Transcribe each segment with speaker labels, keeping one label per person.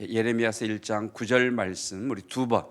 Speaker 1: 예레미야서 1장 9절 말씀 우리 두번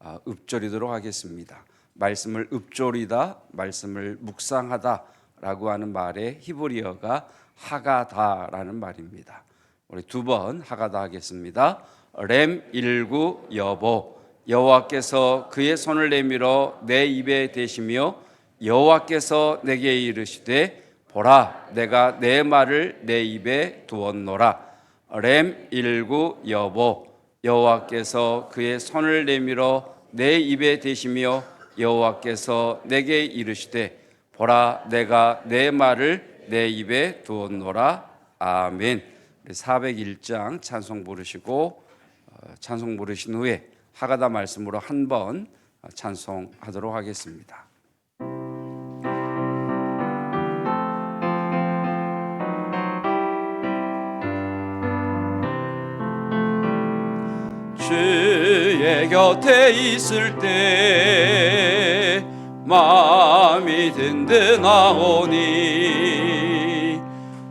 Speaker 1: 아, 읊조리도록 하겠습니다. 말씀을 읊조리다, 말씀을 묵상하다라고 하는 말의 히브리어가 하가다라는 말입니다. 우리 두 번 하가다 하겠습니다. 렘 일구 여보 여호와께서 그의 손을 내밀어 내 입에 대시며 여호와께서 내게 이르시되 보라 내가 내 말을 내 입에 두었노라 렘 일구 여보 여호와께서 그의 손을 내밀어 내 입에 대시며 여호와께서 내게 이르시되 보라 내가 내 말을 내 입에 두었노라 아멘 401장 찬송 부르시고 어, 찬송 부르신 후에 하가다 말씀으로 한 번 찬송하도록 하겠습니다. 주의 곁에 있을 때 마음이 든든하오니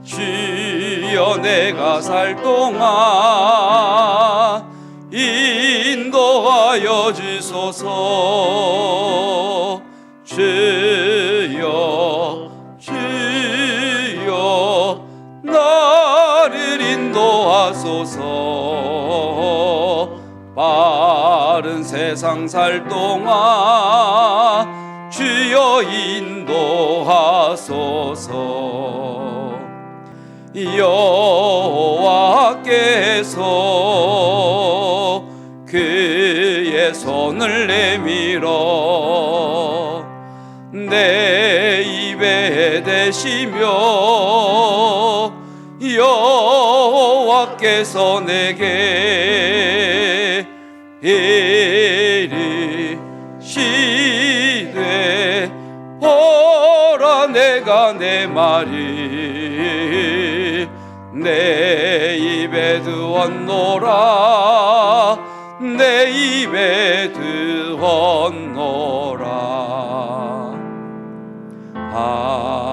Speaker 1: 주여 내가 살 동안 인도하여 주소서. 주여 주여 나를 인도하소서 빠른 세상 살 동안 주여 인도하소서. 여호와께서 그의 손을 내밀어 내 입에 대시며 여호와께서 내게 이르시되 보라 내가 내 말이 내 입에 두었노라. 내 입에 두었노라. 아